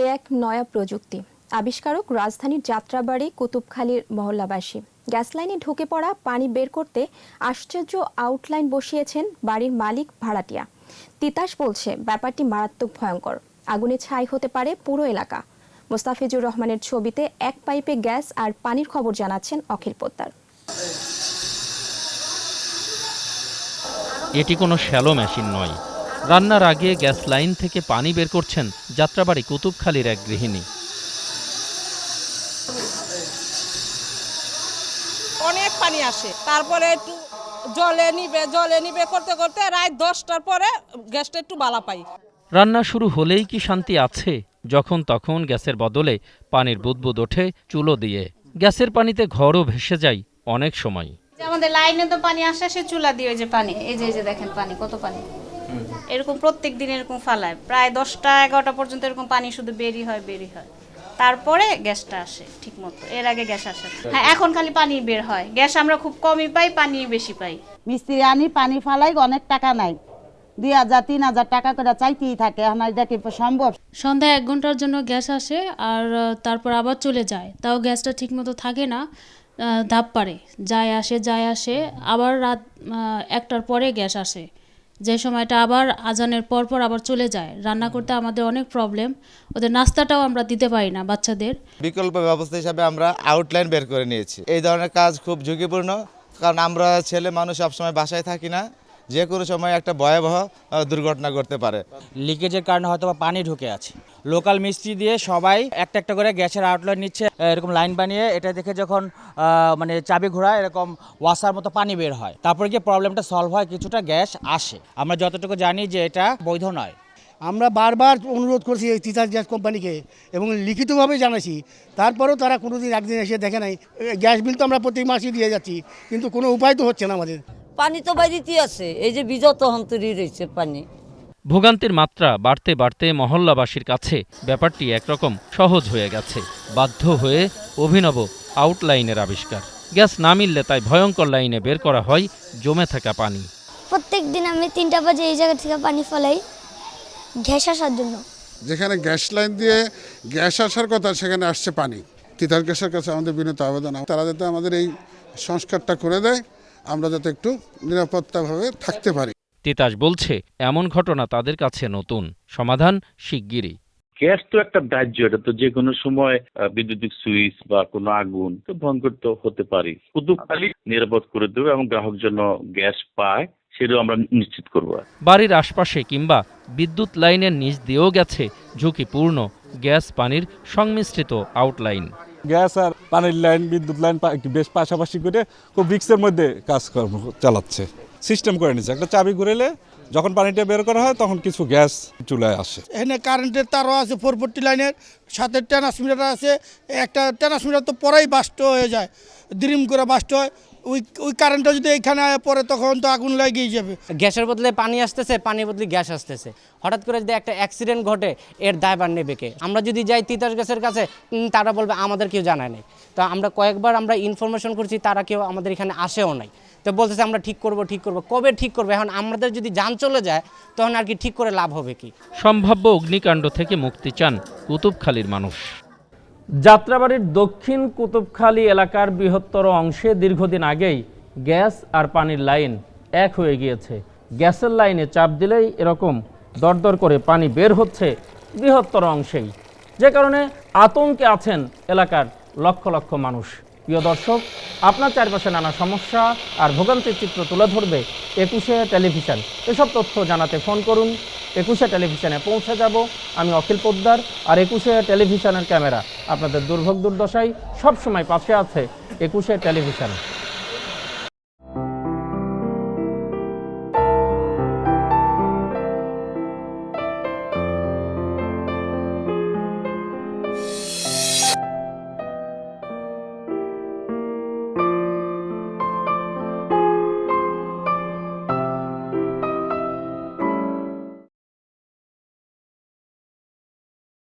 এ এক নয়া প্রযুক্তি। আবিষ্কারক রাজধানীর যাত্রাবাড়ি কুতুবখালীর মহল্লাবাসী। গ্যাস লাইনে ঢুকে পড়া পানি বের করতে আশ্চর্য আউটলাইন বসিয়েছেন বাড়ির মালিক ভাড়াটিয়া। তিতাস বলছে, ব্যাপারটি মারাত্মক ভয়ঙ্কর। আগুনে ছাই হতে পারে পুরো এলাকা। মোস্তাফিজুর রহমানের ছবিতে এক পাইপে গ্যাস আর পানির খবর জানাচ্ছেন অখিল পোদ্দার। এটি কোনো শ্যালো মেশিন নয় রান্নার আগে গ্যাস লাইন থেকে পানি বের করছেন যাত্রাবাড়ি কুতুবখালীর এক গৃহিণী। অনেক পানি আসে। তারপরে একটু জলে নিবে জলে নিবে করতে করতে রাত দশটার পরে গ্যাসটা একটু বালা পাই। রান্না শুরু হলেই কি শান্তি আছে? যখন তখন গ্যাসের বদলে পানির বুদবুদ ওঠে চুলো দিয়ে। গ্যাসের পানিতে ঘরও ভেসে যায় অনেক সময়। আমাদের লাইনে তো পানি আসে সে চুলা দিয়ে ওই যে পানি এই যে দেখেন পানি কত পানি। এরকম প্রত্যেক দিন এরকম ফালায়। প্রায় দশটা এগারোটা পর্যন্ত এরকম পানি শুধু বেরি হয় বেরি হয়। তারপরে গ্যাসটা আসে ঠিক মতো এর আগে গ্যাস আসে হ্যাঁ এখন খালি পানি বের হয়। গ্যাস আমরা খুব কমই পাই পানি বেশি পাই। মিস্ত্রি আনি পানি ফালাই অনেক টাকা নাই। দুই হাজার তিন হাজার টাকা করে চাইতেই থাকে। এখন এটা কি সম্ভব? সন্ধ্যায় এক ঘণ্টার জন্য গ্যাস আসে আর তারপর আবার চলে যায়। তাও গ্যাসটা ঠিকমতো থাকে না। ধাপ পারে। যায় আসে যায় আসে। আবার রাত একটার পরে গ্যাস আসে। যে সময়টা আবার আজানের পরপর পর আবার চলে যায়। রান্না করতে আমাদের অনেক প্রবলেম ওদের নাস্তাটাও আমরা দিতে পারি না বাচ্চাদের। বিকল্প ব্যবস্থা হিসাবে আমরা আউটলাইন বের করে নিয়েছি। এই ধরনের কাজ খুব ঝুঁকিপূর্ণ কারণ আমরা ছেলে মানুষ সবসময় বাসায় থাকি না। যে কোনো সময় একটা ভয়াবহ দুর্ঘটনা ঘটতে পারে। লিকেজের কারণে হয়তো বা পানি ঢুকে আছে। লোকাল মিস্ত্রি দিয়ে সবাই একটা একটা করে গ্যাসের আউটলাইন নিচ্ছে এরকম লাইন বানিয়ে এটা দেখে যখন মানে চাবি ঘোরা এরকম ওয়াসার মতো পানি বের হয় তারপরে গিয়ে প্রবলেমটা সলভ হয় কিছুটা গ্যাস আসে। আমরা যতটুকু জানি যে এটা বৈধ নয়। আমরা বারবার অনুরোধ করছি এই তিতাস গ্যাস কোম্পানিকে এবং লিখিতভাবে জানাইছি তারপরেও তারা কোনোদিন একদিন এসে দেখে নাই। গ্যাস বিল তো আমরা প্রতি মাসেই দিয়ে যাচ্ছি কিন্তু কোনো উপায় তো হচ্ছে না আমাদের। পানি তো বাইরেতেই আছে এই যে বিজত হন্তরি রয়েছে পানি। ভোগান্তির মাত্রা বাড়তে বাড়তে মহল্লাবাসীর কাছে ব্যাপারটি একরকম সহজ হয়ে গেছে। বাধ্য হয়ে অভিনব আউটলাইনের আবিষ্কার। গ্যাস না মিললে তাই ভয়ঙ্কর লাইনে বের করা হয় জমে থাকা পানি। প্রত্যেক দিন আমি তিনটা বাজে এই জায়গা থেকে পানি ফেলাই গ্যাস আসার জন্য। যেখানে গ্যাস লাইন দিয়ে গ্যাস আসার কথা সেখানে আসছে পানি। তিতাস গ্যাসের কাছে আমাদের বিনীত আবেদন তারা যাতে আমাদের এই সংস্কারটা করে দেয় আমরা যাতে একটু নিরাপত্তাভাবে থাকতে পারি। তিতাস বলছে এমন ঘটনা তাদের কাছে নতুন। সমাধান শিগগিরই। গ্যাস তো একটা দাহ্য এটা তো যে কোনো সময় বৈদ্যুতিক সুইচ বা কোনো আগুন তো ভয়ঙ্কর তো হতে পারে। শুধু খালি নিরাপদ করে দেবে এবং গ্রাহক যেন গ্যাস পায় সেটাও আমরা নিশ্চিত করব। বাড়ির আশপাশে কিংবা বিদ্যুৎ লাইনের নিচ দিয়েও গেছে ঝুঁকিপূর্ণ গ্যাস পানির সংমিশ্রিত আউটলাইন গ্যাস আর পানির লাইন, বিদ্যুৎ লাইন বেশ পাশাপাশি করে খুব রিক্সের মধ্যে কাজকর্ম চালাচ্ছে। সিস্টেম করে নিচ্ছে। একটা চাবি ঘুরেলে যখন পানিটা বের করা হয়, তখন কিছু গ্যাস চলে আসে। এখানে কারেন্টের তারও আছে ফোর ফোরটি লাইনের সাথে ট্রান্সমিটার আছে। একটা ট্রান্সমিটার তো পরেই বাস্ট হয়ে যায়। দ্রিম করে বাস্ট হয়। ওই ওই কারেন্টটা যদি এইখানে পরে তখন তো আগুন লাগিয়ে যাবে। গ্যাসের বদলে পানি আসতেছে পানির বদলে গ্যাস আসতেছে। হঠাৎ করে যদি একটা অ্যাক্সিডেন্ট ঘটে এর দায়ভার নেবে কে? আমরা যদি যাই তিতাস গ্যাসের কাছে তারা বলবে আমাদের কেউ জানায় নাই। তো আমরা কয়েকবার আমরা ইনফরমেশন করছি তারা কেউ আমাদের এখানে আসেও নাই। তো বলতেছে আমরা ঠিক করব ঠিক করব। কবে ঠিক করব? এখন আমাদের যদি যান চলে যায় তখন আর কি ঠিক করে লাভ হবে কি? সম্ভাব্য অগ্নিকাণ্ড থেকে মুক্তি চান কুতুবখালীর মানুষ। যাত্রাবাড়ির দক্ষিণ কুতুবখালী এলাকার বৃহত্তর অংশে দীর্ঘদিন আগেই গ্যাস আর পানির লাইন এক হয়ে গিয়েছে। গ্যাসের লাইনে চাপ দিলেই এরকম দরদর করে পানি বের হচ্ছে বৃহত্তর অংশেই। যে কারণে আতঙ্কে আছেন এলাকার লক্ষ লক্ষ মানুষ। প্রিয় দর্শক, আপনার চারপাশে নানা সমস্যা আর ভোগান্তির চিত্র তুলে ধরবে একুশে টেলিভিশন। এসব তথ্য জানাতে ফোন করুন একুশে টেলিভিশনে পৌঁছে যাব। আমি অখিল পোদ্দার আর একুশে টেলিভিশনের ক্যামেরা। আপনাদের দুর্ভোগ দুর্দশায় সবসময় পাশে আছে একুশে টেলিভিশন।